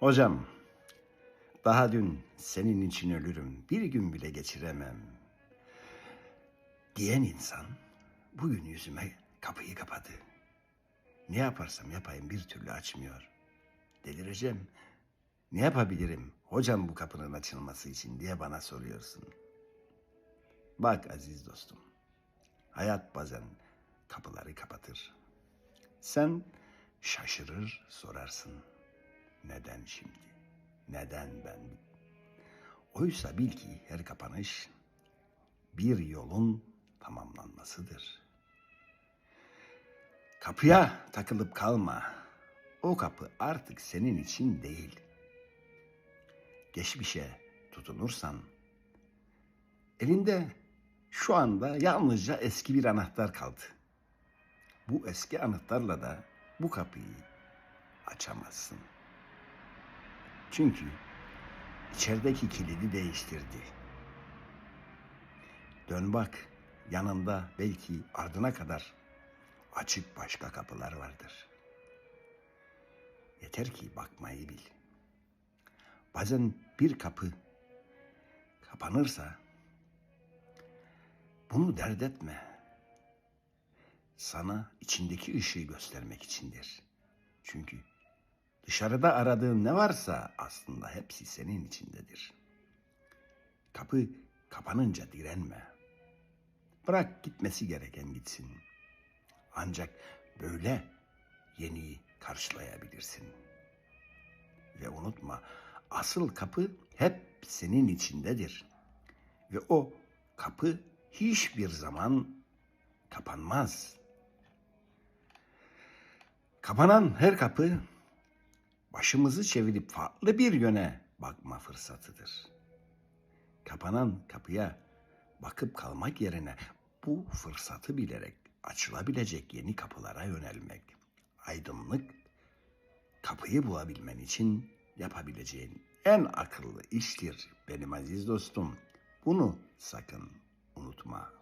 Hocam, daha dün senin için ölürüm, bir gün bile geçiremem. Diyen insan bugün yüzüme kapıyı kapadı. Ne yaparsam yapayım bir türlü açmıyor. Delireceğim. Ne yapabilirim hocam bu kapının açılması için diye bana soruyorsun. Bak aziz dostum, hayat bazen kapıları kapatır. Sen şaşırır sorarsın. Neden şimdi? Neden ben? Oysa bil ki her kapanış bir yolun tamamlanmasıdır. Kapıya takılıp kalma. O kapı artık senin için değil. Geçmişe tutunursan elinde şu anda yalnızca eski bir anahtar kaldı. Bu eski anahtarla da bu kapıyı açamazsın. Çünkü içerideki kilidi değiştirdi. Dön bak yanında belki ardına kadar açık başka kapılar vardır. Yeter ki bakmayı bil. Bazen bir kapı kapanırsa bunu dert etme. Sana içindeki ışığı göstermek içindir. Çünkü dışarıda aradığın ne varsa aslında hepsi senin içindedir. Kapı kapanınca direnme. Bırak gitmesi gereken gitsin. Ancak böyle yeniyi karşılayabilirsin. Ve unutma, asıl kapı hep senin içindedir. Ve o kapı hiçbir zaman kapanmaz. Kapanan her kapı başımızı çevirip farklı bir yöne bakma fırsatıdır. Kapanan kapıya bakıp kalmak yerine bu fırsatı bilerek açılabilecek yeni kapılara yönelmek, aydınlık kapıyı bulabilmen için yapabileceğin en akıllı iştir benim aziz dostum. Bunu sakın unutma.